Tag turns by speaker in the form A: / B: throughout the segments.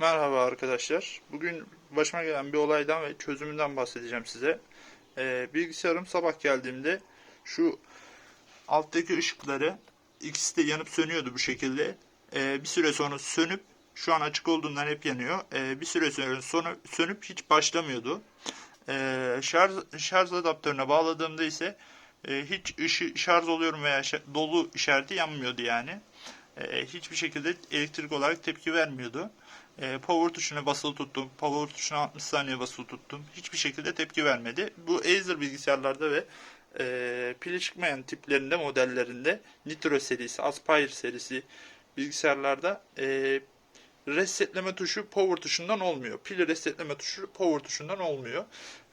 A: Merhaba arkadaşlar. Bugün başıma gelen bir olaydan ve çözümünden bahsedeceğim size. Ee, bilgisayarım sabah geldiğimde şu alttaki ışıkları ikisi de yanıp sönüyordu bu şekilde. Ee, bir süre sonra sönüp şu an açık olduğundan hep yanıyor. Ee, bir süre sonra sonu, sönüp hiç başlamıyordu. Ee, şarj, şarj adaptörüne bağladığımda ise e, hiç ışı, şarj oluyorum veya şa- dolu işareti yanmıyordu yani. Ee, hiçbir şekilde elektrik olarak tepki vermiyordu. E, power tuşuna basılı tuttum. Power tuşuna 60 saniye basılı tuttum. Hiçbir şekilde tepki vermedi. Bu Acer bilgisayarlarda ve e, pili çıkmayan tiplerinde modellerinde Nitro serisi, Aspire serisi bilgisayarlarda e, resetleme tuşu power tuşundan olmuyor. Pili resetleme tuşu power tuşundan olmuyor.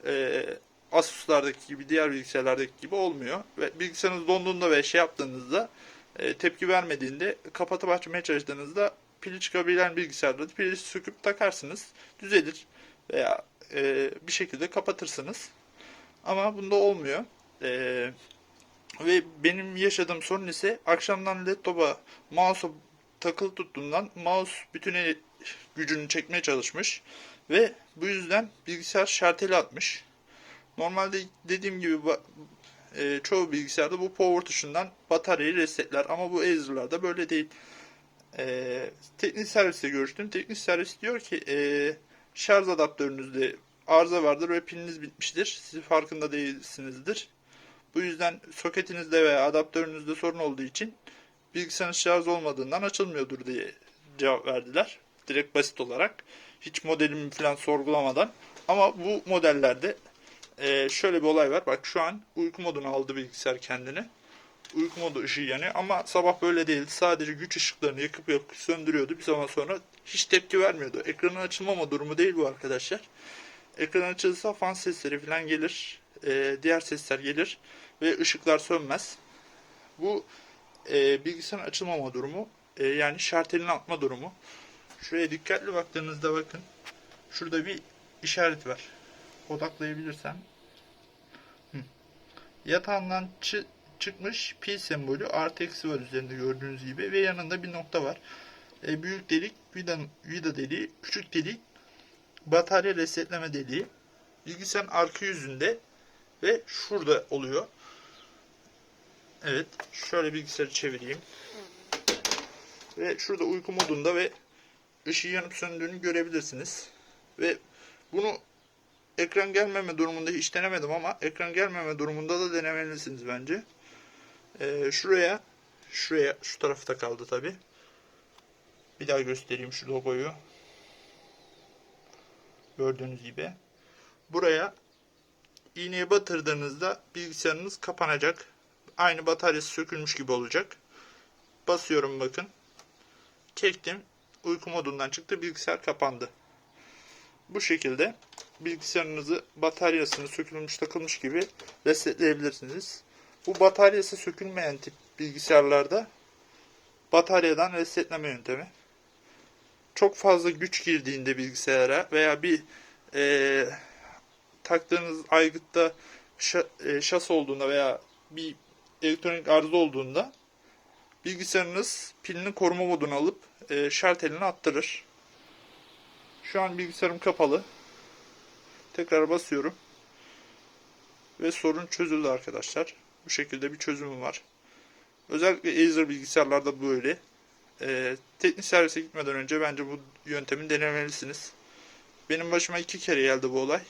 A: E, Asus'lardaki gibi diğer bilgisayarlardaki gibi olmuyor. Ve bilgisayarınız donduğunda ve şey yaptığınızda e, tepki vermediğinde kapatıp açmaya çalıştığınızda pili çıkabilen bilgisayarda pili söküp takarsınız. Düzelir. Veya e, bir şekilde kapatırsınız. Ama bunda olmuyor. E, ve benim yaşadığım sorun ise akşamdan laptopa mouse'a takılı tuttuğumdan mouse bütün gücünü çekmeye çalışmış. Ve bu yüzden bilgisayar şarteli atmış. Normalde dediğim gibi e, çoğu bilgisayarda bu power tuşundan bataryayı resetler ama bu Acer'larda böyle değil. E, teknik serviste görüştüm. Teknik servis diyor ki e, şarj adaptörünüzde arıza vardır ve piliniz bitmiştir. Siz farkında değilsinizdir. Bu yüzden soketinizde veya adaptörünüzde sorun olduğu için bilgisayarınız şarj olmadığından açılmıyordur diye cevap verdiler. Direkt basit olarak. Hiç modelimi falan sorgulamadan. Ama bu modellerde ee, şöyle bir olay var. Bak şu an uyku moduna aldı bilgisayar kendini. Uyku modu ışığı yanıyor ama sabah böyle değil. Sadece güç ışıklarını yakıp yakıp söndürüyordu. Bir zaman sonra hiç tepki vermiyordu. Ekranın açılmama durumu değil bu arkadaşlar. Ekran açılırsa fan sesleri falan gelir. Ee, diğer sesler gelir. Ve ışıklar sönmez. Bu e, bilgisayarın açılmama durumu. e, yani şartelini atma durumu. Şuraya dikkatli baktığınızda bakın. Şurada bir işaret var odaklayabilirsem. Hı. Yatağından çı- çıkmış pi sembolü artı eksi var üzerinde gördüğünüz gibi ve yanında bir nokta var. E, büyük delik vida, vida deliği, küçük delik batarya resetleme deliği. Bilgisayarın arka yüzünde ve şurada oluyor. Evet, şöyle bilgisayarı çevireyim. Ve şurada uyku modunda ve ışığı yanıp söndüğünü görebilirsiniz. Ve bunu ekran gelmeme durumunda hiç denemedim ama ekran gelmeme durumunda da denemelisiniz bence. Ee, şuraya, şuraya, şu tarafta kaldı tabi. Bir daha göstereyim şu logoyu. Gördüğünüz gibi. Buraya iğneyi batırdığınızda bilgisayarınız kapanacak. Aynı bataryası sökülmüş gibi olacak. Basıyorum bakın. Çektim. Uyku modundan çıktı. Bilgisayar kapandı. Bu şekilde bilgisayarınızı bataryasını sökülmüş takılmış gibi resetleyebilirsiniz. Bu bataryası sökülmeyen tip bilgisayarlarda bataryadan resetleme yöntemi. Çok fazla güç girdiğinde bilgisayara veya bir eee, taktığınız aygıtta e, şas olduğunda veya bir elektronik arıza olduğunda bilgisayarınız pilini koruma moduna alıp e, şartelini attırır. Şu an bilgisayarım kapalı. Tekrar basıyorum. Ve sorun çözüldü arkadaşlar. Bu şekilde bir çözümü var. Özellikle Acer bilgisayarlarda böyle. Ee, teknik servise gitmeden önce bence bu yöntemi denemelisiniz. Benim başıma iki kere geldi bu olay.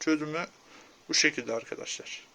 A: Çözümü bu şekilde arkadaşlar.